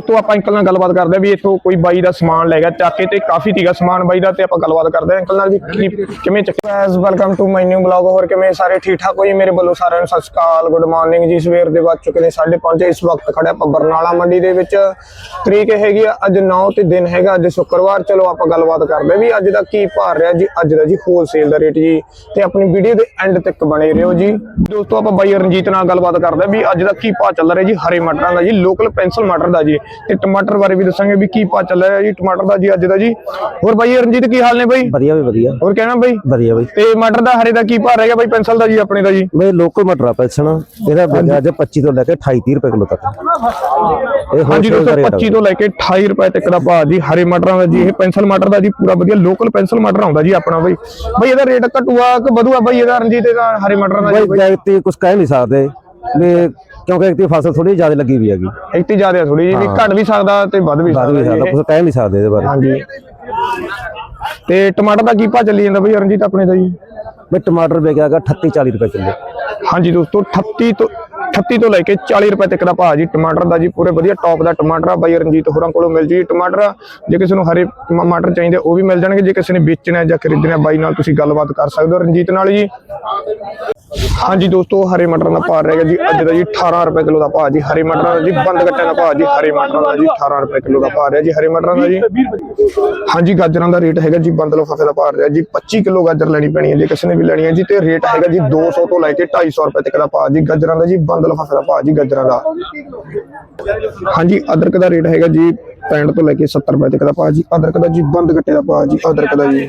ਦੋਸਤੋ ਆਪਾਂ ਅੰਕਲ ਨਾਲ ਗੱਲਬਾਤ ਕਰਦੇ ਆ ਵੀ ਇੱਥੋਂ ਕੋਈ ਬਾਈ ਦਾ ਸਮਾਨ ਲੈ ਗਿਆ, ਚੱਕ ਤੇ ਕਾਫੀ ਤੀਗਾ ਸਮਾਨ ਬਾਈ ਦਾ ਤੇ ਆਪਾਂ ਗੱਲਬਾਤ ਕਰਦੇ ਆ ਅੰਕਲ ਨਾਲ ਵੀ ਕਿਵੇਂ ਚੱਕਿਆ? Guys welcome to my new blog ਹੋਰ ਕਿਵੇਂ? ਸਾਰੇ ਠੀਕ ਠਾਕ ਹੋਈ ਮੇਰੇ ਵੱਲੋਂ ਸਾਰਿਆਂ ਨੂੰ ਸਤਿ ਸ਼੍ਰੀ ਅਕਾਲ। ਗੁੱਡ ਮਾਰਨਿੰਗ ਜੀ। ਸਵੇਰ ਦੇ ਵੱਜ ਚੁੱਕੇ ਨੇ 5:30 ਇਸ ਵਕਤ ਖੜੇ ਆਪਾਂ ਬਰਨਾਲਾ ਮੰਡੀ ਦੇ ਵਿੱਚ। ਤਰੀਕ ਹੈਗੀ ਆ ਅੱਜ 9 ਤੇ ਦਿਨ ਹੈਗਾ ਅੱਜ ਸ਼ੁੱਕਰਵਾਰ। ਚਲੋ ਆਪਾਂ ਗੱਲਬਾਤ ਕਰਦੇ ਵੀ ਅੱਜ ਦਾ ਕੀ ਭਾਰ ਰਿਹਾ ਜੀ? ਅੱਜ ਦਾ ਜੀ ਹੋਲਸੇਲ ਦਾ ਰੇਟ ਜੀ। ਤੇ ਆਪਣੀ ਵੀਡੀਓ ਦੇ ਐਂਡ ਤੱਕ ਬਣੇ ਰਹੋ ਜੀ। ਦੋਸਤੋ ਆਪਾਂ ਬਾਈ ਰਣਜੀਤ ਨਾਲ ਗੱਲਬਾਤ ਕਰਦੇ ਆ ਵੀ ਅੱਜ ਦਾ ਕੀ ਭਾਅ ਚੱਲ ਰਿਹਾ ਜੀ? ਹਰੇ ਮਟਰਾਂ ਦਾ ਜੀ। ਲੋਕਲ ਪੈਨਸਲ ਮਟਰ ਦਾ ਜੀ। ਤੇ ਟਮਾਟਰ ਬਾਰੇ ਵੀ ਦੱਸਾਂਗੇ ਵੀ ਕੀ ਭਾਅ ਚੱਲ ਰਿਹਾ ਜੀ ਟਮਾਟਰ ਦਾ ਜੀ ਅੱਜ ਦਾ ਜੀ। ਹੋਰ ਬਾਈ ਰਣਜੀਤ ਕੀ ਹਾਲ ਨੇ ਬਾਈ? ਵਧੀਆ ਵੀ ਵਧੀਆ। ਹੋਰ ਕਹਿਣਾ ਬਾਈ? ਵਧੀਆ ਬਈ। ਤੇ ਮਟਰ ਦਾ ਹਰੇ ਦਾ ਕੀ ਭਾਅ ਰਹਿ ਗਿਆ ਬਾਈ ਪੈਨਸਲ ਦਾ ਜੀ ਆਪਣੇ ਦਾ ਜੀ? ਬਈ ਲੋਕਲ ਮਟਰਾ ਪੈਸਣ ਇਹਦਾ ਵਿਕਿਆ ਅੱਜ 25 ਤੋਂ ਲੈ ਕੇ 28 30 ਰੁਪਏ ਕਿਲੋ ਤੱਕ। ਇਹ ਹਾਂਜੀ ਦੋਸਤੋ ਦਾ rate ਆ 25 ਤੋਂ ਲੈ ਕੇ 28 ਰੁਪਏ ਤੱਕ ਦਾ ਭਾਅ ਜੀ ਹਰੇ ਮਟਰਾਂ ਦਾ ਜੀ ਇਹ ਪੈਨਸਲ ਮਟਰ ਦਾ ਜੀ ਪੂਰਾ ਵਧੀਆ ਲੋਕਲ ਪੈਨਸਲ ਮਟਰ ਆਉਂਦਾ ਜੀ ਆਪਣਾ ਬਾਈ। ਬਾਈ ਇਹਦਾ ਰੇਟ ਘਟੂਆ ਕਿ ਵਧੂਆ ਬਾਈ ਇਹਦਾ ਰਣਜੀਤ ਇਹਦਾ ਹਰੇ ਮਟਰਾਂ ਦਾ ਜੀ ਬਈ ਜਾਇਤੀ ਕੁਝ ਕਹਿ ਨਹੀਂ ਸਕਦੇ। ਵੀ ਕਿਉਂਕਿ ਇੱਕ ਦੀ ਫਸਲ ਥੋੜੀ ਜ਼ਿਆਦਾ ਲੱਗੀ ਵੀ ਹੈਗੀ। ਇੱਥੇ ਜ਼ਿਆਦਾ ਥੋੜੀ ਜੀ ਵੀ ਘਟ ਵੀ ਸਕਦਾ ਤੇ ਵੱਧ ਵੀ ਵੱਧ ਵੀ ਸਕਦਾ। ਕੁਝ ਕਹਿ ਨਹੀਂ ਸਕਦੇ ਇਹਦੇ ਬਾਰੇ। ਹਾਂਜੀ। ਤੇ ਟਮਾਟਰ ਦਾ ਕੀ ਭਾਅ ਚੱਲੀ ਜਾਂਦਾ ਬਈ ਰਣਜੀਤ ਆਪਣੇ ਦਾ ਜੀ? ਬਈ ਟਮਾਟਰ ਵਿਕਿਆ ਹੈਗਾ 38 40 ਰੁਪਏ ਕਿਲੋ। ਹਾਂਜੀ ਦੋਸਤੋ 38 ਤੋਂ 38 ਤੋਂ ਲੈ ਕੇ 40 ਰੁਪਏ ਤੱਕ ਦਾ ਭਾਅ ਜੀ ਟਮਾਟਰ ਦਾ ਜੀ ਪੂਰੇ ਵਧੀਆ ਟੌਪ ਦਾ ਟਮਾਟਰ ਆ। ਬਾਈ ਰਣਜੀਤ ਹੋਰਾਂ ਕੋਲੋਂ ਮਿਲ ਜੀ ਟਮਾਟਰ। ਜੇ ਕਿਸੇ ਨੂੰ ਹਰੇ ਮ- ਮਟਰ ਚਾਹੀਦੇ ਉਹ ਵੀ ਮਿਲ ਜਾਣਗੇ। ਜੇ ਕਿਸੇ ਨੇ ਵੇਚਣਾ ਜਾਂ ਖਰੀਦਣਾ ਬਾਈ ਨਾਲ ਤੁਸੀਂ ਗੱਲਬਾਤ ਕਰ ਸਕਦੇ ਹੋ ਰਣਜੀਤ ਨਾਲ ਜੀ। ਹਾਂਜੀ ਦੋਸਤੋ ਹਰੇ ਮਟਰਾਂ ਦਾ ਭਾਅ ਰਹੇਗਾ ਜੀ। ਅੱਜ ਦਾ ਜੀ 18 ਰੁਪਏ ਕਿਲੋ ਦਾ ਭਾਅ ਜੀ ਹਰੇ ਮਟਰਾਂ ਦਾ ਜੀ ਬੰਦ ਗੱਟਿਆਂ ਦਾ ਭਾਅ ਜੀ ਹਰੇ ਮਟਰਾਂ ਦਾ ਜੀ 18 ਰੁਪਏ ਕਿਲੋ ਦਾ ਭਾਅ ਰਿਹਾ ਜੀ ਹਰੇ ਮਟਰਾਂ ਦਾ ਜੀ। ਹਾਂਜੀ ਗਾਜਰਾਂ ਦਾ ਰੇਟ ਹੈਗਾ ਜੀ ਬੰਦ ਲਫਾਫੇ ਦਾ ਭਾਅ ਰਿਹਾ ਜੀ 25 ਕਿਲੋ ਗਾਜਰ ਲੈਣੀ ਪੈਣੀ ਹੈ। ਜੇ ਕਿਸੇ ਨੇ ਵੀ ਲੈਣੀ ਹੈ ਜੀ ਤੇ ਰੇਟ ਹੈਗਾ ਜੀ 200 ਤੋਂ ਲੈ ਕੇ 250 ਰੁਪਏ ਤੱਕ ਦਾ ਭਾਅ ਜੀ ਗਾਜਰਾਂ ਦਾ ਜੀ ਬੰਦ ਦਾ ਭਾਅ ਜੀ, ਗਾਜਰਾਂ ਦਾ। ਹਾਂਜੀ, ਅਦਰਕ ਦਾ ਰੇਟ ਹੈਗਾ ਜੀ 65 ਤੋਂ ਲੈ ਕੇ 70 ਰੁਪਏ ਤੱਕ ਦਾ ਭਾਅ ਜੀ। ਅਦਰਕ ਦਾ ਜੀ, ਬੰਦ ਗੱਟੇ ਦਾ ਭਾਅ ਅਦਰਕ ਦਾ ਜੀ।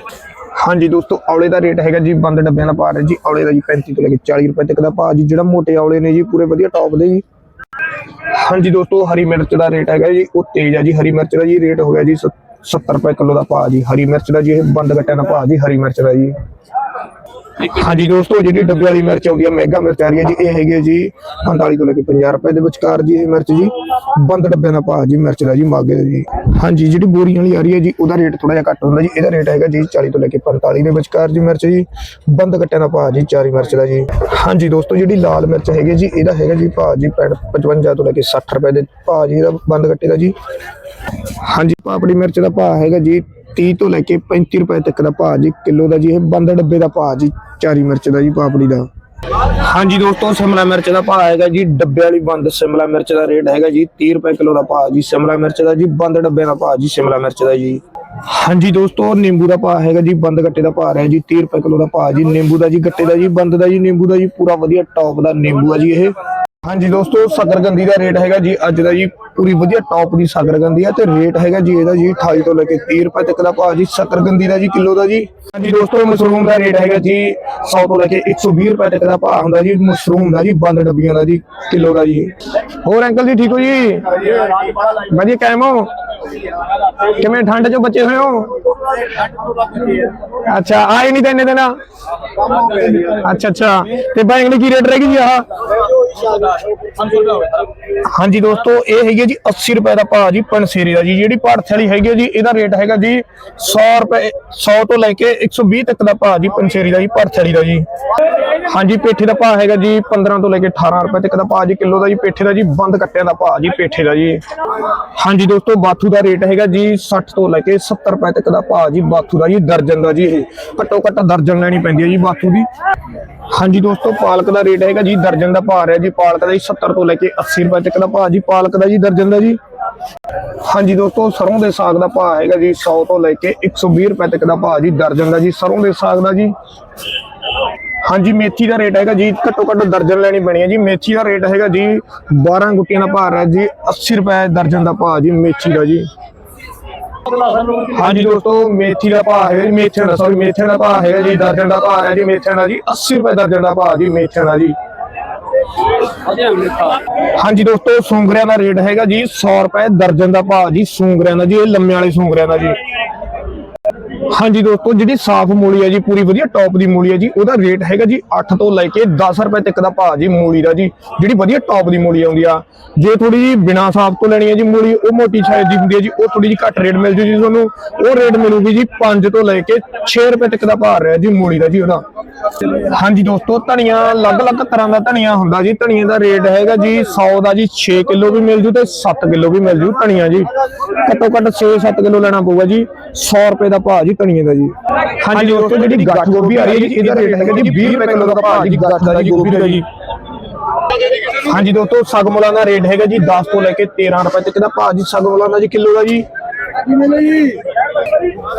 ਹਾਂਜੀ ਦੋਸਤੋ, ਔਲੇ ਦਾ ਰੇਟ ਹੈਗਾ ਜੀ, ਬੰਦ ਡੱਬਿਆਂ ਦਾ ਭਾਅ ਹੈ ਜੀ, ਔਲੇ ਦਾ ਜੀ 35 ਤੋਂ ਲੈ ਕੇ 40 ਰੁਪਏ ਤੱਕ ਦਾ ਭਾਅ ਜੀ। ਜਿਹੜਾ ਮੋਟੇ ਔਲੇ ਨੇ ਜੀ, ਪੂਰੇ ਵਧੀਆ ਟੌਪ ਦੇ ਜੀ। ਹਾਂਜੀ ਦੋਸਤੋ, ਹਰੀ ਮਿਰਚ ਦਾ ਰੇਟ ਹੈਗਾ ਜੀ, ਉਹ ਤੇਜ਼ ਆ ਜੀ, ਹਰੀ ਮਿਰਚ ਦਾ ਜੀ ਰੇਟ ਹੋ ਗਿਆ ਜੀ 70 ਰੁਪਏ ਕਿਲੋ ਦਾ ਭਾਅ ਜੀ। ਹਰੀ ਮਿਰਚ ਦਾ ਜੀ, ਇਹ ਬੰਦ ਗੱਟਿਆਂ ਦਾ ਭਾਅ ਜੀ, ਹਰੀ ਮਿਰਚ ਦਾ ਜੀ। ਹਾਂਜੀ ਦੋਸਤੋ, ਜਿਹੜੀ ਡੱਬੇ ਵਾਲੀ ਮਿਰਚ ਆਉਂਦੀ ਹੈ ਮੈਗਾ ਮਿਰਚ ਆ ਰਹੀ ਹੈ ਜੀ, ਇਹ ਹੈਗੀ ਹੈ ਜੀ 45 ਤੋਂ ਲੈ ਕੇ 50 ਰੁਪਏ ਦੇ ਵਿਚਕਾਰ ਜੀ ਇਹ ਮਿਰਚ ਜੀ। ਬੰਦ ਡੱਬਿਆਂ ਦਾ ਭਾਅ ਜੀ ਮਿਰਚ ਦਾ ਜੀ, ਮਾਗੇ ਦਾ ਜੀ। ਹਾਂਜੀ, ਜਿਹੜੀ ਬੋਰੀਆਂ ਵਾਲੀ ਆ ਰਹੀ ਹੈ ਜੀ, ਉਹਦਾ ਰੇਟ ਥੋੜਾ ਜਿਹਾ ਘੱਟ ਹੁੰਦਾ ਜੀ, ਇਹਦਾ ਰੇਟ ਹੈਗਾ ਜੀ 40 ਤੋਂ ਲੈ ਕੇ 45 ਦੇ ਵਿਚਕਾਰ ਜੀ ਮਿਰਚ ਜੀ। ਬੰਦ ਕੱਟਿਆਂ ਦਾ ਭਾਅ ਜੀ ਚਾਰੀ ਮਿਰਚ ਦਾ ਜੀ। ਹਾਂਜੀ ਦੋਸਤੋ, ਜਿਹੜੀ ਲਾਲ ਮਿਰਚ ਹੈਗੀ ਜੀ, ਇਹਦਾ ਹੈਗਾ ਜੀ ਭਾਅ ਜੀ 55 ਤੋਂ ਲੈ ਕੇ 60 ਰੁਪਏ ਦੇ ਭਾਅ ਜੀ ਇਹਦਾ ਬੰਦ ਕੱਟੇ ਦਾ ਜੀ। ਹਾਂਜੀ ਪਾਪੜੀ ਮਿਰਚ ਦਾ ਭਾਅ ਹੈਗਾ ਜੀ 30 ਤੋਂ ਲੈ ਕੇ 35 ਰੁਪਏ ਤੱਕ ਦਾ ਭਾਅ ਜੀ, ਕਿਲੋ ਦਾ ਜੀ ਇਹ ਬੰਦ ਡੱਬੇ ਦਾ ਭਾਅ ਜੀ, ਚਾਰੀ ਮਿਰਚ ਦਾ ਜੀ ਪਾਪੜੀ ਦਾ। ਹਾਂਜੀ ਦੋਸਤੋ, ਸ਼ਿਮਲਾ ਮਿਰਚ ਦਾ ਭਾਅ ਹੈਗਾ ਜੀ, ਡੱਬੇ ਵਾਲੀ ਬੰਦ ਸ਼ਿਮਲਾ ਮਿਰਚ ਦਾ ਰੇਟ ਹੈਗਾ ਜੀ 30 ਰੁਪਏ ਕਿਲੋ ਦਾ ਭਾਅ ਜੀ, ਸ਼ਿਮਲਾ ਮਿਰਚ ਦਾ ਜੀ, ਬੰਦ ਡੱਬੇ ਦਾ ਭਾਅ ਜੀ, ਸ਼ਿਮਲਾ ਮਿਰਚ ਦਾ ਜੀ। ਹਾਂਜੀ ਦੋਸਤੋ, ਨਿੰਬੂ ਦਾ ਭਾਅ ਹੈਗਾ ਜੀ, ਬੰਦ ਗੱਟੇ ਦਾ ਭਾਅ ਰਿਹਾ ਜੀ 30 ਰੁਪਏ ਕਿਲੋ ਦਾ ਭਾਅ ਜੀ, ਨਿੰਬੂ ਦਾ ਜੀ, ਗੱਟੇ ਦਾ ਜੀ, ਬੰਦ ਦਾ ਜੀ, ਨਿੰਬੂ ਦਾ ਜੀ, ਪੂਰਾ ਵਧੀਆ ਟੌਪ ਦਾ ਨਿੰਬੂ ਆ ਜੀ ਇਹ। ਹਾਂਜੀ ਦੋਸਤੋ ਸਕਰਗੰਦੀ ਦਾ ਰੇਟ ਹੈਗਾ ਜੀ, ਅੱਜ ਦਾ ਜੀ ਪੂਰੀ ਵਧੀਆ ਟੌਪ ਦੀ ਸਕਰਗੰਦੀ ਆ ਤੇ ਰੇਟ ਹੈਗਾ ਜੀ ਇਹਦਾ ਜੀ 28 ਤੋਂ ਲੈ ਕੇ 30 ਰੁਪਏ ਤੱਕ ਦਾ ਭਾਅ ਜੀ ਸਕਰਗੰਦੀ ਦਾ ਜੀ ਕਿਲੋ ਦਾ ਜੀ। ਹਾਂਜੀ ਦੋਸਤੋ, ਮਸ਼ਰੂਮ ਦਾ ਰੇਟ ਹੈਗਾ ਜੀ 100 ਤੋਂ ਲੈ ਕੇ 120 ਰੁਪਏ ਤੱਕ ਦਾ ਭਾਅ ਹੁੰਦਾ ਜੀ, ਮਸ਼ਰੂਮ ਦਾ ਜੀ, ਬੰਦ ਡੱਬੀਆਂ ਦਾ ਜੀ, ਕਿਲੋ ਦਾ ਜੀ। ਹੋਰ ਅੰਕਲ ਜੀ, ਠੀਕ ਹੋ ਜੀ? ਵਧੀਆ, ਕਾਇਮ ਹੋ? ਕਿਵੇਂ, ਠੰਡ ਚੋਂ ਬਚੇ ਹੋਏ ਹੋ? ਅੱਛਾ, ਆਏ ਨਹੀਂ ਤੈਨੇ ਦੇਣਾ ਅੱਛਾ ਅੱਛਾ। ਤੇ ਬੈਂਗਣੀ ਕੀ ਰੇਟ ਰਹੇਗੀ ਜੀ ਆਹ? ਹਾਂਜੀ ਦੋਸਤੋ, ਇਹ ਹੈਗੀ ਜੀ 80 ਰੁਪਏ ਦਾ ਭਾਅ ਜੀ ਪਨਸੇਰੀ ਦਾ ਜੀ। ਜਿਹੜੀ ਭਾਰਤ ਵਾਲੀ ਹੈਗੀ ਜੀ, ਇਹਦਾ ਰੇਟ ਹੈਗਾ ਜੀ 100 ਰੁਪਏ 100 ਤੋਂ ਲੈ ਕੇ 120 ਤੱਕ ਦਾ ਭਾਅ ਜੀ ਪਨਸੇਰੀ ਦਾ ਜੀ, ਭਾਰਤ ਵਾਲੀ ਦਾ ਜੀ। ਹਾਂਜੀ, ਪੇਠੇ ਦਾ ਭਾਅ ਹੈਗਾ ਜੀ 15 ਤੋਂ ਲੈ ਕੇ 18 ਰੁਪਏ ਤੱਕ ਦਾ ਭਾਅ ਜੀ, ਕਿਲੋ ਦਾ ਜੀ ਪੇਠੇ ਦਾ ਜੀ, ਬੰਦ ਕੱਟਿਆ ਦਾ ਭਾਅ ਜੀ, ਪੇਠੇ ਦਾ ਜੀ। ਹਾਂਜੀ ਦੋਸਤੋ, ਬਾਥੂ ਦਾ ਰੇਟ ਹੈਗਾ ਜੀ 60 ਤੋਂ ਲੈ ਕੇ 70 ਰੁਪਏ ਤੱਕ ਦਾ ਭਾਅ ਜੀ, ਬਾਥੂ ਦਾ ਜੀ, ਦਰਜਨ ਦਾ ਜੀ ਇਹ। ਘੱਟੋ ਘੱਟ ਦਰਜਨ ਲੈਣੀ ਪੈਂਦੀ ਹੈ ਜੀ ਬਾਥੂ ਦੀ। ਹਾਂਜੀ ਦੋਸਤੋ, ਪਾਲਕ ਦਾ ਰੇਟ ਹੈਗਾ ਜੀ, ਦਰਜਨ ਦਾ ਭਾਅ ਰਿਹਾ ਜੀ, ਪਾਲਕ ਦਾ ਜੀ 70 ਤੋਂ ਲੈ ਕੇ 80 ਰੁਪਏ ਤੱਕ ਦਾ ਭਾਅ ਜੀ, ਪਾਲਕ ਦਾ ਜੀ, ਦਰਜਨ ਦਾ ਜੀ। ਹਾਂਜੀ ਦੋਸਤੋ, ਸਰੋਂ ਦੇ ਸਾਗ ਦਾ ਭਾਅ ਹੈਗਾ ਜੀ 100 ਤੋਂ ਲੈ ਕੇ 120 ਰੁਪਏ ਤੱਕ ਦਾ ਭਾਅ ਜੀ, ਦਰਜਨ ਦਾ ਜੀ, ਸਰੋਂ ਦੇ ਸਾਗ ਦਾ ਜੀ। ਹਾਂਜੀ, ਮੇਥੀ ਦਾ ਰੇਟ ਹੈਗਾ ਜੀ, ਘੱਟੋ ਘੱਟ ਦਰਜਨ ਲੈਣੀ ਪੈਣੀ ਹੈ ਜੀ। ਮੇਥੀ ਦਾ ਰੇਟ ਹੈਗਾ ਜੀ 12 ਗੁੱਟੀਆਂ ਦਾ ਭਾਅ ਹੈ ਜੀ 80 ਰੁਪਏ ਦਰਜਨ ਦਾ ਭਾਅ ਜੀ, ਮੇਥੀ ਦਾ ਜੀ। ਹਾਂਜੀ ਦੋਸਤੋ, ਮੇਥੀ ਦਾ ਭਾਅ ਹੈ ਜੀ ਮੇਥੀ ਦਾ ਸੌਰੀ ਮੇਥੀ ਦਾ ਭਾਅ ਹੈਗਾ ਜੀ, ਦਰਜਨ ਦਾ ਭਾਅ ਹੈ ਜੀ ਮੇਥੀ ਦਾ ਜੀ 80 ਰੁਪਏ ਦਰਜਨ ਦਾ ਭਾਅ ਜੀ ਮੇਥੀ ਦਾ ਜੀ। ਹਾਂਜੀ ਦੋਸਤੋ, ਸੁੰਗਰਿਆਂ ਦਾ ਰੇਟ ਹੈਗਾ ਜੀ 100 ਰੁਪਏ ਦਰਜਨ ਦਾ ਭਾਅ ਜੀ, ਸੁੰਗਰਿਆਂ ਦਾ ਜੀ, ਇਹ ਲੰਮੇ ਵਾਲੇ ਸੁੰਗਰਿਆਂ ਦਾ ਜੀ। ਹਾਂਜੀ ਦੋਸਤੋ, ਜਿਹੜੀ ਸਾਫ਼ ਮੂਲੀ ਹੈ ਜੀ, ਪੂਰੀ ਵਧੀਆ ਟੌਪ ਦੀ ਮੂਲੀ ਹੈ ਜੀ, ਉਹਦਾ ਰੇਟ ਹੈਗਾ ਜੀ 8 ਤੋਂ ਲੈ ਕੇ 10 ਰੁਪਏ ਤੱਕ ਦਾ ਭਾਅ ਜੀ ਮੂਲੀ ਦਾ ਜੀ, ਜਿਹੜੀ ਵਧੀਆ ਟੌਪ ਦੀ ਮੂਲੀ ਆਉਂਦੀ ਆ। ਜੇ ਥੋੜੀ ਜੀ ਬਿਨਾ ਸਾਫ਼ ਤੋਂ ਲੈਣੀ ਹੈ ਜੀ ਮੂਲੀ, ਉਹ ਮੋਟੀ ਸਾਈਜ਼ ਦੀ ਹੁੰਦੀ ਹੈ ਜੀ, ਉਹ ਥੋੜੀ ਜੀ ਘੱਟ ਰੇਟ ਮਿਲ ਜੂ ਜੀ ਤੁਹਾਨੂੰ। ਉਹ ਰੇਟ ਮਿਲੂਗੀ ਜੀ 5 ਤੋਂ ਲੈ ਕੇ 6 ਰੁਪਏ ਤੱਕ ਦਾ ਭਾਅ ਰਿਹਾ ਜੀ ਮੂਲੀ ਦਾ ਜੀ ਉਹਦਾ। ਹਾਂਜੀ ਦੋਸਤੋ ਧਨੀਆ ਅਲੱਗ-ਅਲੱਗ ਤਰ੍ਹਾਂ ਦਾ ਧਨੀਆ ਹੁੰਦਾ ਜੀ। ਧਨੀਏ ਦਾ ਰੇਟ ਹੈਗਾ ਜੀ 100 ਦਾ ਜੀ 6 ਕਿਲੋ ਵੀ ਮਿਲ ਜੂ ਤੇ 7 ਕਿਲੋ ਵੀ ਮਿਲ ਜੂ ਧਨੀਆ ਜੀ। ਘੱਟੋ ਘੱਟ 6-7 ਕਿਲੋ ਲੈਣਾ ਪਊਗਾ ਜੀ 100 ਰੁਪਏ ਦਾ ਭਾਅ ਜੀ ਧਨੀਏ ਦਾ ਜੀ। ਹਾਂਜੀ ਦੋਸਤੋ ਜਿਹੜੀ ਗੱਠ ਗੋਭੀ ਆ ਰਹੀ ਹੈ ਜੀ ਇਹਦਾ ਰੇਟ ਹੈਗਾ ਜੀ 20 ਰੁਪਏ ਕਿਲੋ ਦਾ ਭਾਅ ਜੀ ਗੱਠ ਦਾ ਜੀ ਗੋਭੀ ਦਾ ਜੀ। ਹਾਂਜੀ ਦੋਸਤੋ ਸਗਮਲਾਂ ਦਾ ਰੇਟ ਹੈਗਾ ਜੀ 10 ਤੋਂ ਲੈ ਕੇ 13 ਰੁਪਏ ਤੱਕ ਦਾ ਭਾਅ ਜੀ ਸਗਮਲਾਂ ਦਾ ਜੀ ਕਿਲੋ ਦਾ ਜੀ।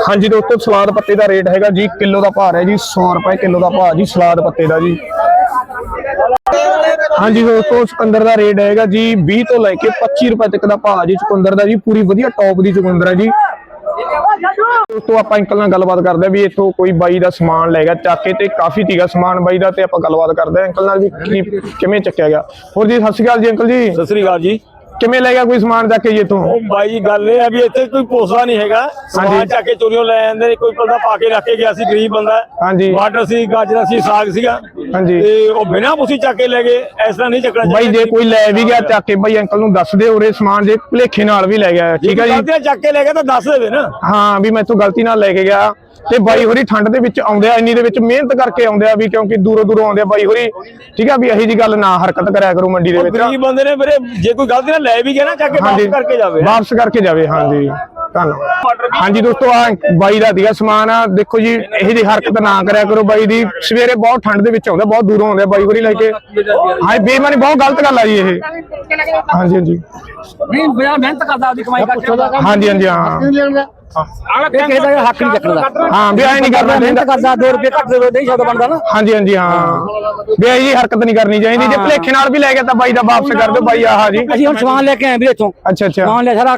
ਹਾਂਜੀ ਦੋਸਤੋ ਸਲਾਦ ਪੱਤੇ ਦਾ ਰੇਟ ਹੈਗਾ ਜੀ ਕਿਲੋ ਦਾ ਭਾਅ ਹੈ ਜੀ 100 ਰੁਪਏ ਕਿਲੋ ਦਾ ਭਾਅ ਜੀ ਸਲਾਦ ਪੱਤੇ ਦਾ ਜੀ। ਹਾਂਜੀ ਦੋਸਤੋ ਚੁਕੰਦਰ ਦਾ ਰੇਟ ਹੈਗਾ ਜੀ 20 ਤੋਂ ਲੈ ਕੇ 25 ਰੁਪਏ ਤੱਕ ਦਾ ਭਾਅ ਜੀ ਚੁਕੰਦਰ ਦਾ ਜੀ ਪੂਰੀ ਵਧੀਆ ਟੌਪ ਦੀ ਚੁਕੰਦਰ ਹੈ ਜੀ। ਦੋਸਤੋ ਆਪਾਂ ਅੰਕਲ ਨਾਲ ਗੱਲਬਾਤ ਕਰਦੇ ਆ ਵੀ ਇੱਥੋਂ ਕੋਈ ਬਾਈ ਦਾ ਸਮਾਨ ਲੈ ਗਿਆ ਚੱਕ ਤੇ ਕਾਫੀ ਤੀਗਾ ਸਮਾਨ ਬਾਈ ਦਾ ਤੇ ਆਪਾਂ ਗੱਲਬਾਤ ਕਰਦੇ ਆ ਅੰਕਲ ਨਾਲ ਵੀ ਕੀ ਕਿਵੇਂ ਚੱਕਿਆ ਗਿਆ। ਹੋਰ ਜੀ ਸਤਿ ਸ਼੍ਰੀ ਅਕਾਲ ਜੀ ਅੰਕਲ ਜੀ। ਸਤਿ ਸ੍ਰੀ ਅਕਾਲ ਜੀ। ਕਿਵੇਂ ਲੈ ਗਿਆ ਕੋਈ ਸਮਾਨ ਚੱਕ ਕੇ ਜੀ ਇੱਥੋਂ? ਉਹ ਬਾਈ ਗੱਲ ਇਹ ਹੈ ਵੀ ਇੱਥੇ ਕੋਈ ਪੋਸਲਾ ਨਹੀਂ ਹੈਗਾ। ਸਮਾਨ ਚੱਕ ਕੇ ਚੋਰੀਆਂ ਲੈ ਜਾਂਦੇ ਨੇ ਕੋਈ ਬੰਦਾ ਪਾ ਕੇ ਰੱਖ ਕੇ ਗਿਆ ਸੀ ਗਰੀਬ ਬੰਦਾ। ਹਾਂਜੀ। ਵਾਟਰ ਸੀ ਗਾਜਰਾਂ ਸੀ ਸਾਗ ਸੀਗਾ। ਹਾਂਜੀ। ਤੇ ਉਹ ਬਿਨਾਂ ਪੁੱਛੀ ਚੱਕ ਕੇ ਲੈ ਗਏ ਇਸ ਤਰ੍ਹਾਂ ਨਹੀਂ ਚੱਕਣਾ ਬਾਈ ਜੇ ਕੋਈ ਲੈ ਵੀ ਗਿਆ ਚੱਕ ਕੇ ਬਾਈ ਅੰਕਲ ਨੂੰ ਦੱਸ ਦੇ ਉਰੇ ਸਮਾਨ ਜੇ ਭਲੇਖੇ ਨਾਲ ਵੀ ਲੈ ਗਿਆ ਠੀਕ ਹੈ ਜੀ? ਚੱਕ ਕੇ ਲੈ ਗਏ ਤਾਂ ਦੱਸ ਦੇਵੇ ਨਾ। ਹਾਂ ਵੀ ਮੈਥੋਂ ਗਲਤੀ ਨਾਲ ਲੈ ਕੇ ਗਿਆ। ਤੇ ਬਾਈ ਹੋਰੀ ਠੰਡ ਦੇ ਵਿੱਚ ਆਉਂਦੇ ਆ ਇੰਨੀ ਦੇ ਵਿੱਚ ਮਿਹਨਤ ਕਰਕੇ ਆਉਂਦੇ ਆ ਵੀ ਕਿਉਂਕਿ ਦੂਰੋਂ ਦੂਰੋਂ ਆਉਂਦੇ ਆ ਬਾਈ ਹੋਰੀ। ਠੀਕ ਆ ਵੀ ਇਹੀ ਜੀ ਗੱਲ ਨਾ ਹਰਕਤ ਕਰਿਆ ਕਰੋ ਮੰਡੀ ਦੇ ਵਿੱਚ। ਗਰੀਬ ਬੰਦੇ ਨੇ ਵੀਰੇ ਜੇ ਕੋਈ ਗਲਤੀ ਨਾਲ ਲੈ ਵੀ ਗਿਆ ਨਾ ਚੱਕ ਕੇ ਵਾਪਸ ਕਰਕੇ ਜਾਵੇ। ਵਾਪਸ ਕਰਕੇ ਜਾਵੇ ਹਾਂਜੀ। ਧੰਨਵਾਦ। ਹਾਂਜੀ ਦੋਸਤੋ ਆ ਬਾਈ ਦਾ ਦੀਆ ਸਮਾਨ ਆ। ਦੇਖੋ ਜੀ ਇਹੀ ਜੀ ਹਰਕਤ ਨਾ ਕਰਿਆ ਕਰੋ ਬਾਈ ਦੀ। ਸਵੇਰੇ ਬਹੁਤ ਠੰਡ ਦੇ ਵਿੱਚ ਆਉਂਦੇ ਬਹੁਤ ਦੂਰੋਂ ਆਉਂਦੇ ਬਾਈ ਹੋਰੀ ਲੈ ਕੇ। ਹਾਂ ਬੇਈਮਾਨੀ ਬਹੁਤ ਗਲਤ ਗੱਲ ਆ ਜੀ ਇਹ। ਹਾਂਜੀ ਹਾਂਜੀ। ਨਹੀਂ ਬਿਆ ਮਿਹਨਤ ਕਰਦਾ ਆਪਦੀ ਕਮਾਈ ਕਰਕੇ। ਹਾਂਜੀ ਹਾਂਜੀ ਹਾਂ। ਇਹ ਕਿਸੇ ਦਾ ਹੱਕ ਨਹੀਂ ਚੱਕਦਾ। ਹਾਂ ਵੀ ਐ ਨਹੀਂ ਕਰਨਾ ਮਿਹਨਤ ਚਾਹੀਦਾ। ਕਰਦਾ 2 ਰੁਪਏ ਘੱਟ ਦੇ ਨਹੀਂ ਸ਼ਬਦ ਬਣਦਾ ਨਾ। ਹਾਂਜੀ ਹਾਂਜੀ ਹਾਂ। ਵੀ ਇਹ ਹਰਕਤ ਨਹੀਂ ਕਰਨੀ ਚਾਹੀਦੀ। ਜੇ ਭਲੇਖੇ ਨਾਲ ਵੀ ਲੈ ਗਿਆ ਤਾਂ ਬਾਈ ਦਾ ਵਾਪਸ ਕਰ ਦਿਓ ਬਾਈ ਆਹ ਜੀ। ਅਸੀਂ ਹੁਣ ਸਮਾਨ ਲੈ ਕੇ ਆਏ ਵੀਰੇ ਇੱਥੋਂ। ਅੱਛਾ ਅੱਛਾ। ਸਮਾਨ ਲਿਆ ਸਾਰਾ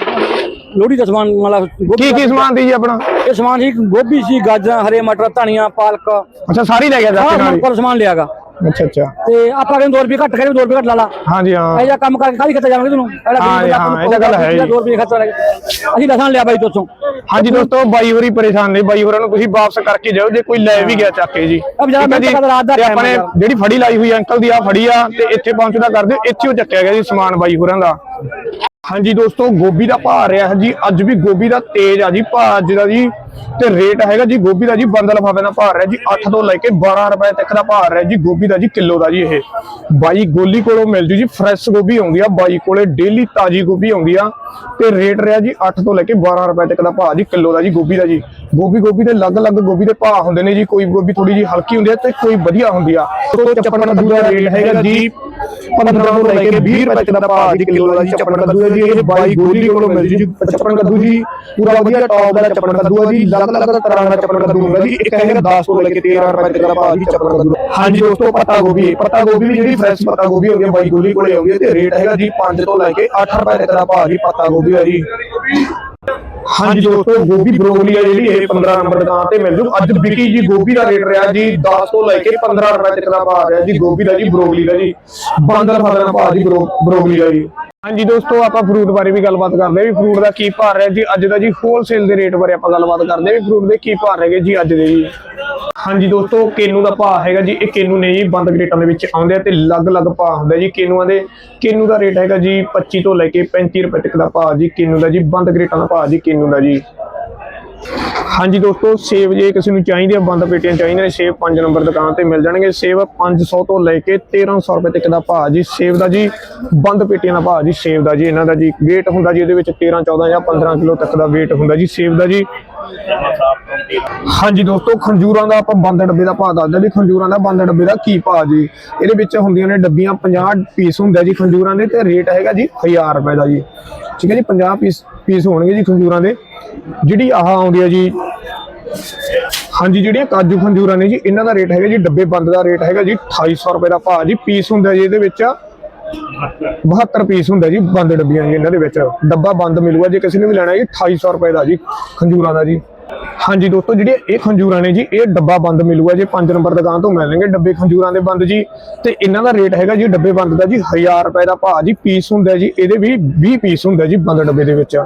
ਲੋਹੜੀ ਦਾ ਸਮਾਨ ਮਤਲਬ ਗੋਭੀ ਕੀ ਕੀ ਸਮਾਨ ਦੀ ਜੀ ਆਪਣਾ? ਇਹ ਸਮਾਨ ਸੀ ਗੋਭੀ ਸੀ ਗਾਜਰਾਂ ਹਰੇ ਮਟਰ ਧਨੀਆ ਪਾਲਕ। ਅੱਛਾ ਸਾਰੀ ਲੈ ਗਿਆ ਸਾਰਾ ਦੱਸ ਨਾਲ ਸਮਾਨ ਹੀ? ਕੋਲ ਸਮਾਨ ਲਿਆਗਾ। ਅੱਛਾ ਅੱਛਾ। ਤੇ ਆਪਾਂ ਕਹਿੰਦੇ 2 ਰੁਪਏ ਘੱਟ ਕਰੇ 2 ਰੁਪਏ ਘੱਟ ਲਾ ਲਾ। ਹਾਂਜੀ ਹਾਂ। ਇਹ ਜਿਹਾ ਕੰਮ ਕਰਕੇ ਕਾਹਦੀ ਖੱਤੇ ਜਾਵਾਂਗੇ ਤੈਨੂੰ। ਇਹਦਾ ਹਾਂ, ਹਾਂ, ਇਹ ਤਾਂ ਗੱਲ ਹੈ ਜੀ। 2 ਰੁਪਏ ਖਰਚ ਲੱਗੇ ਅਸੀਂ ਦਸਾਂ ਲਿਆ ਬਾਈ ਤੋਸੋਂ ਹਾਂਜੀ ਦੋਸਤੋ ਬਾਈ ਹੋਰੀ ਪਰੇਸ਼ਾਨ ਨੇ। ਬਾਈ ਹੋਰਾਂ ਨੂੰ ਤੁਸੀਂ ਵਾਪਸ ਕਰਕੇ ਜਾਓ ਜੇ ਕੋਈ ਲੈ ਵੀ ਗਿਆ ਚੱਕ ਕੇ ਜੀ। ਅਬ ਜਰਾ ਠੀਕ ਹੈ ਮਿਹਨਤ ਜੀ? ਕਰਦਾ ਰਾਤ ਦਾ ਤੇ time ਆਪਾਂ ਨੇ ਹੈ ਯਾਰ। ਜਿਹੜੀ ਫੜੀ ਲਾਈ ਹੋਈ ਅੰਕਲ ਦੀ ਆ ਫੜੀ ਆ ਤੇ ਇੱਥੇ ਪਹੁੰਚਦਾ ਕਰਦੇ ਇੱਥੇ ਉਹ ਚੱਕਿਆ ਗਿਆ ਜੀ ਸਮਾਨ ਬਾਈ ਹੋਰਾਂ ਦਾ। ਹਾਂਜੀ ਦੋਸਤੋ, ਗੋਭੀ ਦਾ ਭਾਅ ਰਿਹਾ ਜੀ। ਅੱਜ ਵੀ ਗੋਭੀ ਦਾ ਤੇਜ਼ ਆ ਜੀ ਭਾਅ, ਅੱਜ ਦਾ ਜੀ, ਤੇ ਰੇਟ ਹੈਗਾ ਜੀ, ਗੋਭੀ ਦਾ ਜੀ ਬੰਦ ਲਫਾਫੇ ਦਾ ਭਾਅ ਰਿਹਾ ਜੀ 8 ਤੋਂ ਲੈ ਕੇ 12 ਰੁਪਏ ਤੱਕ ਦਾ ਭਾਅ ਰਿਹਾ ਜੀ, ਗੋਭੀ ਦਾ ਜੀ ਕਿਲੋ ਦਾ ਜੀ ਇਹ। ਬਾਈ ਗੋਲੀ ਕੋਲੋਂ ਮਿਲ ਜੂ ਜੀ ਫਰੈਸ਼ ਗੋਭੀ ਆਉਂਦੀ ਆ, ਬਾਈ ਕੋਲੇ ਡੇਲੀ ਤਾਜੀ ਗੋਭੀ ਆਉਂਦੀ ਆ, ਤੇ ਰੇਟ ਰਿਹਾ ਜੀ 8 ਤੋਂ ਲੈ ਕੇ 12 ਰੁਪਏ ਤੱਕ ਦਾ ਭਾਅ ਜੀ, ਕਿਲੋ ਦਾ ਜੀ ਗੋਭੀ ਦਾ ਜੀ। ਗੋਭੀ ਗੋਭੀ ਦੇ ਅਲੱਗ-ਅਲੱਗ ਗੋਭੀ ਦੇ ਭਾਅ ਹੁੰਦੇ ਨੇ ਜੀ, ਕੋਈ ਗੋਭੀ ਥੋੜੀ ਜੀ ਹਲਕੀ ਹੁੰਦੀ ਆ ਤੇ ਕੋਈ ਵਧੀਆ ਹੁੰਦੀ ਆ। ਤੋਂ ਚੱਪਣ ਦਾ ਰੇਟ ਹੈਗਾ ਜੀ 15 ਤੋਂ ਲੈ ਕੇ 20 ਰੁਪਏ ਤੱਕ ਦਾ ਭਾਅ ਜੀ ਕਿਲੋ ਦਾ ਜੀ, ਚੱਪਣ ਕੱਦੂ ਹੈ ਜੀ, ਇਹ ਬਾਈ ਗੋਲੀ ਕੋਲੋਂ ਮਿਲ ਜੂ ਜੀ ਚੱਪਣ ਕੱਦੂ ਜੀ, ਪੂਰਾ ਵਧੀਆ ਟੌਪ ਦਾ ਚੱਪਣ ਕੱਦੂ ਆ ਜੀ, ਅਲੱਗ-ਅਲੱਗ ਤਰ੍ਹਾਂ ਦਾ ਚੱਪਣ ਕੱਦੂ ਹੁੰਦਾ ਜੀ, ਇੱਕ ਹੈਗਾ 10 ਤੋਂ ਲੈ ਕੇ 13 ਰੁਪਏ ਤੱਕ ਦਾ ਭਾਅ ਜੀ, ਚੱਪਣ ਕੱਦੂ। ਹਾਂਜੀ ਦੋਸਤੋ ਪੱਤਾ ਗੋਭੀ ਪੱਤਾ ਗੋਭੀ ਵੀ ਜਿਹੜੀ ਫਰੈਸ਼ ਪੱਤਾ ਗੋਭੀ ਹੋ ਹੈ ਬਾਈ ਗੋਲੀ ਕੋਲੇ ਆਉਂਦੀ ਹੈ ਤੇ ਰੇਟ ਹੈਗਾ ਜੀ 5 ਤੋਂ ਲੈ ਕੇ 8 ਰੁਪਏ ਤੱਕ ਦਾ ਭਾਅ ਜੀ, ਪੱਤਾ ਗੋਭੀ ਹੈ ਜੀ। ਹਾਂਜੀ ਦੋਸਤੋ ਗੋਭੀ ਬਰੋਕਲੀ ਆ ਜਿਹੜੀ ਇਹ 15 ਨੰਬਰ ਦੁਕਾਨ ਤੇ ਮਿਲ ਜੂ। ਅੱਜ ਵਿਕੀ ਜੀ ਗੋਭੀ ਦਾ ਰੇਟ ਰਿਹਾ ਜੀ 10 ਤੋਂ ਲੈ ਕੇ 15 ਰੁਪਏ ਤੱਕ ਦਾ ਭਾਅ ਰਿਹਾ ਜੀ ਗੋਭੀ ਦਾ ਜੀ ਬਰੋਕਲੀ ਦਾ ਜੀ। ਬੰਦਲ ਫਾਦਰ ਦਾ ਭਾਅ ਜੀ ਬਰੋ- ਬਰੋਕਲੀ ਦਾ ਜੀ। ਹਾਂਜੀ ਦੋਸਤੋ, ਆਪਾਂ ਫਰੂਟ ਬਾਰੇ ਵੀ ਗੱਲਬਾਤ ਕਰਦੇ ਹਾਂ ਵੀ ਫਰੂਟ ਦਾ ਕੀ ਭਾਅ ਰਿਹਾ ਜੀ। ਅੱਜ ਦਾ ਜੀ ਹੋਲਸੇਲ ਦੇ ਰੇਟ ਬਾਰੇ ਆਪਾਂ ਗੱਲਬਾਤ ਕਰਦੇ ਹਾਂ ਵੀ ਫਰੂਟ ਦੇ ਕੀ ਭਾਅ ਹੈਗੇ ਜੀ ਅੱਜ ਦੇ ਜੀ। ਹਾਂਜੀ ਦੋਸਤੋ, ਕੇਨੂ ਦਾ ਭਾਅ ਹੈਗਾ ਜੀ, ਇਹ ਕੇਨੂ ਨੇ ਜੀ ਬੰਦ ਗ੍ਰੇਟਾਂ ਦੇ ਵਿੱਚ ਆਉਂਦੇ ਆ ਤੇ ਅਲੱਗ-ਅਲੱਗ ਭਾਅ ਹੁੰਦਾ ਜੀ। ਕੇਨੂਆਂ ਦੇ ਕੇਨੂ ਦਾ ਰੇਟ ਹੈਗਾ ਜੀ 25 ਤੋਂ ਲੈ ਕੇ 35 ਰੁਪਏ ਤੱਕ ਦਾ ਭਾਅ ਜੀ, ਕੇਨੂ ਦਾ ਜੀ ਬੰਦ ਗ੍ਰੇਟਾਂ ਦਾ ਭਾਅ ਜੀ, ਕੇਨੂ ਦਾ ਜੀ। ਹਾਂਜੀ ਦੋਸਤੋ ਸੇਬ ਜੇ ਕਿਸੇ ਨੂੰ ਚਾਹੀਦੇ ਆ ਬੰਦ ਪੇਟੀਆਂ ਚਾਹੀਦੀਆਂ ਸੇਬ 5 ਨੰਬਰ ਦੁਕਾਨ ਤੇ ਮਿਲ ਜਾਣਗੇ। ਸੇਬ 500 ਤੋਂ ਲੈ ਕੇ 1300 ਰੁਪਏ ਤੱਕ ਦਾ ਭਾਅ ਜੀ, ਸੇਬ ਦਾ ਜੀ, ਬੰਦ ਪੇਟੀਆਂ ਦਾ ਭਾਅ ਜੀ, ਸੇਬ ਦਾ ਜੀ, ਇਹਨਾਂ ਦਾ ਜੀ, weight ਹੁੰਦਾ ਜੀ ਇਹਦੇ ਵਿੱਚ 13 14 ਜਾਂ 15 ਕਿਲੋ ਤੱਕ ਦਾ weight ਹੁੰਦਾ ਜੀ, ਸੇਬ ਦਾ ਜੀ। ਹਾਂਜੀ ਦੋਸਤੋ, ਖੰਜੂਰਾਂ ਦਾ ਆਪਾਂ ਬੰਦ ਡੱਬੇ ਦਾ ਭਾਅ ਦੱਸਦੇ ਵੀ ਖੰਜੂਰਾਂ ਦਾ ਬੰਦ ਡੱਬੇ ਦਾ ਕੀ ਭਾਅ ਜੀ? ਇਹਦੇ ਵਿੱਚ ਹੁੰਦੀਆਂ ਨੇ ਡੱਬੀਆਂ 50 ਪੀਸ ਹੁੰਦਾ ਜੀ ਖੰਜੂਰਾਂ ਦੇ, ਤੇ ਰੇਟ ਹੈਗਾ ਜੀ 1000 ਰੁਪਏ ਦਾ ਜੀ। ਠੀਕ ਹੈ ਜੀ 50 ਪੀਸ ਪੀਸ ਹੋਣਗੇ ਜੀ ਖੰਜੂਰਾਂ ਦੇ। ਜਿਹੜੀ ਆਹ ਆਉਂਦੀ ਹੈ ਜੀ, ਹਾਂਜੀ, ਜਿਹੜੀਆਂ ਕਾਜੂ ਖੰਜੂਰਾਂ ਨੇ ਜੀ, ਇਹਨਾਂ ਦਾ ਰੇਟ ਹੈਗਾ ਜੀ, ਡੱਬੇ ਬੰਦ ਦਾ ਰੇਟ ਹੈਗਾ ਜੀ 2800 ਰੁਪਏ ਦਾ ਭਾਅ ਜੀ ਪੀਸ ਹੁੰਦਾ ਜੀ ਇਹਦੇ ਵਿੱਚ। 72 ਪੀਸ ਹੁੰਦਾ ਜੀ, ਬੰਦ ਡੱਬੀਆਂ ਜੀ ਇਹਨਾਂ ਦੇ ਵਿੱਚ। ਡੱਬਾ ਬੰਦ ਮਿਲੂਗਾ, ਜੇ ਕਿਸੇ ਨੇ ਵੀ ਲੈਣਾ ਹੈ ਜੀ 2800 ਰੁਪਏ ਦਾ ਜੀ, ਖੰਜੂਰਾਂ ਦਾ ਜੀ। ਹਾਂਜੀ ਦੋਸਤੋ ਜਿਹੜੇ ਇਹ ਖੰਜੂਰਾਂ ਨੇ ਜੀ ਇਹ ਡੱਬਾ ਬੰਦ ਮਿਲੂਗਾ ਜੀ 5 ਨੰਬਰ ਦੁਕਾਨ ਤੋਂ ਮਿਲਣਗੇ ਡੱਬੇ ਖੰਜੂਰਾਂ ਦੇ ਬੰਦ ਜੀ। ਤੇ ਇਹਨਾਂ ਦਾ ਰੇਟ ਹੈਗਾ ਜੀ ਡੱਬੇ ਬੰਦ ਦਾ ਜੀ 1000 ਰੁਪਏ ਦਾ ਭਾਅ ਜੀ ਪੀਸ ਹੁੰਦਾ ਜੀ ਇਹਦੇ ਵੀ 20 ਪੀਸ ਹੁੰਦਾ ਜੀ ਬੰਦ ਡੱਬੇ ਦੇ ਵਿੱਚ।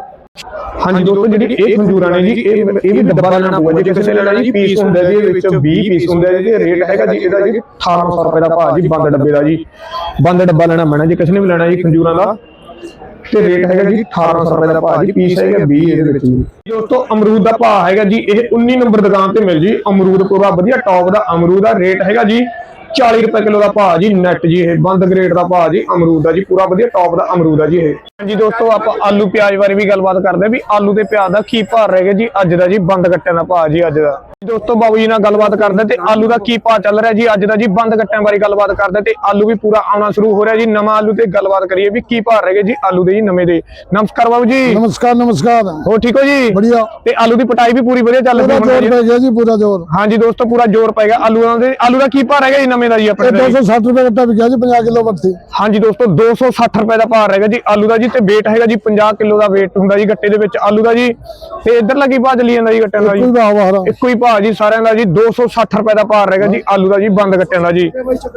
ਹਾਂਜੀ ਦੋਸਤੋ ਜਿਹੜੀ ਇਹ ਖੰਜੂਰਾਂ ਨੇ ਜੀ ਇਹ ਇਹ ਵੀ ਡੱਬਾ ਲੈਣਾ ਪਊਗਾ ਜੇ ਕਿਸੇ ਨੇ ਲੈਣਾ ਜੀ ਪੀਸ ਹੁੰਦਾ ਜੀ ਇਹਦੇ ਵਿੱਚ 20 ਪੀਸ ਹੁੰਦਾ ਜੀ ਤੇ ਰੇਟ ਹੈਗਾ ਜੀ ਇਹਦਾ ਜੀ 1800 ਰੁਪਏ ਦਾ ਭਾਅ ਜੀ ਬੰਦ ਡੱਬੇ ਦਾ ਜੀ। ਬੰਦ ਡੱਬਾ ਲੈਣਾ ਪੈਣਾ ਜੇ ਕਿਸੇ ਨੇ ਵੀ ਲੈਣਾ ਜੀ ਖੰਜੂਰਾਂ ਦਾ। ਤੇ ਰੇਟ ਹੈਗਾ ਜੀ 1800 ਰੁਪਏ ਦਾ ਭਾਅ ਜੀ ਪੀਸ ਹੈਗਾ 20 ਇਹਦੇ ਵਿੱਚ। ਜੀ ਦੋਸਤੋ, ਅਮਰੂਦ ਦਾ ਭਾਅ ਹੈਗਾ ਜੀ, ਇਹ 19 ਨੰਬਰ ਦੁਕਾਨ ਤੇ ਮਿਲ ਜੀ। ਅਮਰੂਦ ਪੂਰਾ ਵਧੀਆ ਟੌਪ ਦਾ ਅਮਰੂਦ ਦਾ ਰੇਟ ਹੈਗਾ ਜੀ 40 ਰੁਪਏ ਕਿਲੋ ਦਾ ਭਾਅ ਜੀ ਨੈਟ ਜੀ ਇਹ, ਬੰਦ ਗ੍ਰੇਡ ਦਾ ਭਾਅ ਜੀ, ਅਮਰੂਦ ਦਾ ਜੀ, ਪੂਰਾ ਵਧੀਆ ਟੌਪ ਦਾ ਅਮਰੂਦ ਆ ਜੀ ਇਹ। ਹਾਂਜੀ ਦੋਸਤੋ ਆਪਾਂ ਆਲੂ ਪਿਆਜ਼ ਬਾਰੇ ਵੀ ਗੱਲਬਾਤ ਕਰਦੇ ਆ ਵੀ ਆਲੂ ਤੇ ਪਿਆਜ਼ ਦਾ ਕੀ ਭਾਅ ਰਹਿ ਗਿਆ ਜੀ ਅੱਜ ਦਾ ਜੀ ਬੰਦ ਕੱਟਿਆਂ ਦਾ ਭਾਅ ਜੀ ਅੱਜ ਦਾ। ਦੋਸਤੋ ਬਾਬੂ ਜੀ ਨਾਲ ਗੱਲਬਾਤ ਕਰਦੇ ਤੇ ਆਲੂ ਦਾ ਕੀ ਭਾਅ ਚੱਲ ਰਿਹਾ ਜੀ ਅੱਜ ਦਾ ਜੀ ਬੰਦ ਕੱਟਿਆਂ ਬਾਰੇ ਗੱਲਬਾਤ ਕਰਦੇ ਤੇ ਆਲੂ ਵੀ ਪੂਰਾ ਆਉਣਾ ਸ਼ੁਰੂ ਹੋ ਰਿਹਾ ਜੀ ਨਵਾਂ ਆਲੂ ਤੇ ਗੱਲਬਾਤ ਕਰੀਏ ਵੀ ਕੀ ਭਾਅ ਰਹਿ ਗਿਆ ਜੀ ਆਲੂ ਦੇ ਜੀ ਨਵੇਂ ਦੇ। ਨਮਸਕਾਰ ਬਾਬੂ ਜੀ। ਨਮਸਕਾਰ ਨਮਸਕਾਰ। ਹੋ ਠੀਕ ਹੋ ਜੀ? ਵਧੀਆ। ਤੇ ਆਲੂ ਦੀ ਪਟਾਈ ਵੀ ਪੂਰੀ ਵਧੀਆ ਚੱਲ ਪੂਰਾ ਜੋਰ ਪੈ ਜੀ ਪੂਰਾ ਜੋਰ। ਹਾਂਜੀ ਦੋਸਤੋ ਪੂਰਾ ਜੋਰ ਪਏਗਾ ਆਲੂ ਦਾ ਦੇ ਆਲੂ ਦਾ ਕੀ ਭਾਅ ਰਹਿ ਗਿਆ ਜੀ ਨਵੇਂ ਦਾ ਜੀ ਆਪਣੇ 260 ਰੁਪਏ ਦਾ ਵਿਕਿਆ ਜੀ 50 ਕਿਲੋ ਬੱਤੀ ਹਾਂਜੀ ਦੋਸਤੋ 260 ਰੁਪਏ ਦਾ ਭਾਅ ਰਹਿ ਗਿਆ ਜੀ ਆਲੂ ਦਾ ਜੀ ਜੀ ਤੇ weight ਹੈਗਾ ਜੀ 50 ਕਿਲੋ ਦਾ weight ਹੁੰਦਾ ਜੀ ਗੱਟੇ ਦੇ ਵਿੱਚ ਆਲੂ ਦਾ ਜੀ। ਤੇ ਇਧਰ ਲੱਗੀ ਭਾਅ ਚਲੀ ਜਾਂਦਾ ਜੀ ਗੱਟਿਆਂ ਦਾ ਜੀ? ਇੱਕੋ ਹੀ ਭਾਅ ਜੀ ਸਾਰਿਆਂ ਦਾ ਜੀ 260 ਰੁਪਏ ਦਾ ਭਾਅ ਰਹੇਗਾ ਜੀ ਆਲੂ ਦਾ ਜੀ ਬੰਦ ਗੱਟਿਆਂ ਦਾ ਜੀ।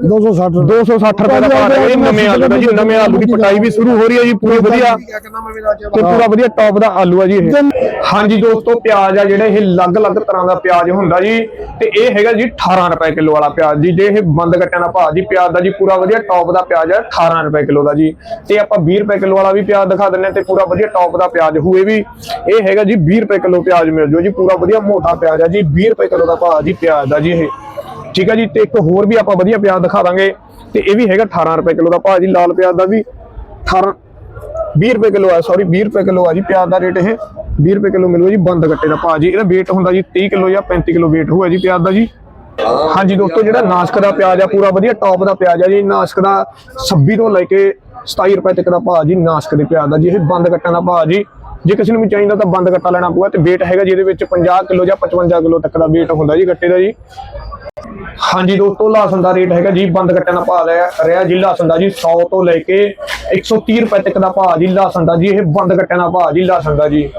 260 260 ਰੁਪਏ। ਦਾ ਭਾਅ ਰਹੇਗਾ ਨਵੇਂ ਆਲੂ ਦਾ ਜੀ ਨਵੇਂ ਆਲੂ ਦੀ ਕਟਾਈ ਵੀ ਸ਼ੁਰੂ ਹੋ ਰਹੀ ਹੈ ਜੀ ਪੂਰੀ ਵਧੀਆ। ਤੇ ਪੂਰਾ ਵਧੀਆ ਟੌਪ ਦਾ ਆਲੂ ਆ ਜੀ ਇਹ। ਹਾਂਜੀ ਦੋਸਤੋ ਪਿਆਜ਼ ਆ ਜਿਹੜੇ ਇਹ ਅਲੱਗ-ਅਲੱਗ ਤਰ੍ਹਾਂ ਦਾ ਪਿਆਜ਼ ਹੁੰਦਾ ਜੀ। ਤੇ ਇਹ ਹੈਗਾ ਜੀ 18 ਰੁਪਏ ਕਿਲੋ ਵਾਲਾ ਪਿਆਜ਼ ਜੀ ਜੇ ਇਹ ਬੰਦ ਕੱਟਿਆਂ ਦਾ ਭਾਅ ਜੀ ਪਿਆਜ਼ ਦਾ ਜੀ ਪੂਰਾ ਵਧੀਆ ਟੌਪ ਦਾ ਪਿਆਜ਼ ਹੈ 18 ਰੁਪਏ ਕਿਲੋ ਦਾ ਜੀ। ਤੇ ਆਪਾਂ 20 ਰੁਪਏ ਕਿਲੋ ਵਾਲਾ ਵੀ ਪਿਆਜ਼ ਦਿਖਾ ਦਿੰਨੇ ਤੇ ਪੂਰਾ ਵਧੀਆ ਟੌਪ ਦਾ ਪਿਆਜ਼ ਹੋਏ ਵੀ। ਇਹ ਹੈਗਾ ਜੀ 20 ਰੁਪਏ ਕਿਲੋ ਪਿਆਜ਼ ਮਿਲ ਜਾਓ ਜੀ, ਪੂਰਾ ਵਧੀਆ ਮੋਟਾ ਪਿਆਜ਼ ਆ ਜੀ 20 ਰੁਪਏ ਕਿਲੋ ਦਾ ਭਾਅ ਜੀ ਪਿਆਜ਼ ਦਾ ਜੀ ਇਹ। ਠੀਕ ਹੈ ਜੀ, ਤੇ ਇੱਕ ਹੋਰ ਵੀ ਆਪਾਂ ਵਧੀਆ ਪਿਆਜ਼ ਦਿਖਾ ਦਾਂਗੇ, ਤੇ ਇਹ ਵੀ ਹੈਗਾ 18 ਰੁਪਏ ਕਿਲੋ ਦਾ ਭਾਅ ਜੀ, ਲਾਲ ਪਿਆਜ਼ ਦਾ ਵੀ 18 20 ਰੁਪਏ ਕਿਲੋ ਆ ਸੌਰੀ 20 ਰੁਪਏ ਕਿਲੋ ਆ ਜੀ ਪਿਆਜ਼ ਦਾ ਰੇਟ ਇਹ। 20 ਰੁਪਏ ਕਿਲੋ ਮਿਲੂਗਾ ਜੀ, ਬੰਦ ਗੱਟੇ ਦਾ ਭਾਅ ਜੀ, ਇਹਦਾ weight ਹੁੰਦਾ ਜੀ 30 ਕਿਲੋ ਜਾਂ 35 ਕਿਲੋ weight ਹੋਇਆ ਜੀ ਪਿਆਜ਼ ਦਾ ਜੀ। ਹਾਂਜੀ ਦੋਸਤੋ, ਜਿਹੜਾ ਨਾਸ਼ਕ ਦਾ ਪਿਆਜ਼ ਆ, ਪੂਰਾ ਵਧੀਆ ਟੌਪ ਦਾ ਪਿਆਜ਼ ਆ ਜੀ। ਨਾਸ਼ਕ ਦਾ 26 ਤੋਂ ਲੈ ਕੇ 27 ਰੁਪਏ ਤੱਕ ਦਾ ਭਾਅ ਜੀ, ਨਾਸ਼ਕ ਦੇ ਪਿਆਜ਼ ਦਾ ਜੀ। ਇਹ ਬੰਦ ਗੱਟਾਂ ਦਾ ਭਾਅ ਜੀ। ਜੇ ਕਿਸੇ ਨੂੰ ਵੀ ਚਾਹੀਦਾ ਤਾਂ ਬੰਦ ਕੱਟਾ ਲੈਣਾ ਪਊਗਾ ਤੇ weight ਹੈਗਾ ਜਿਹਦੇ ਵਿੱਚ 50 ਕਿਲੋ ਜਾਂ 55 ਕਿਲੋ ਤੱਕ ਦਾ weight ਹੁੰਦਾ ਜੀ, ਗੱਟੇ ਦਾ ਜੀ। ਹਾਂਜੀ ਦੋਸਤੋ ਲਹਸਨ ਦਾ ਰੇਟ ਹੈਗਾ ਜੀ, ਬੰਦ ਕੱਟਣ ਦਾ ਭਾਅ ਰਿਹਾ ਰਿਹਾ ਜੀ ਲਹਸਨ ਦਾ ਜੀ 100 ਤੋਂ ਲੈ ਕੇ 130 ਰੁਪਏ ਤੱਕ ਦਾ ਭਾਅ ਜੀ ਲਹਸਨ ਦਾ ਜੀ। ਇਹ ਬੰਦ ਕੱਟਣ ਦਾ ਭਾਅ ਜੀ ਲਹਸਨ ਦਾ ਜੀ।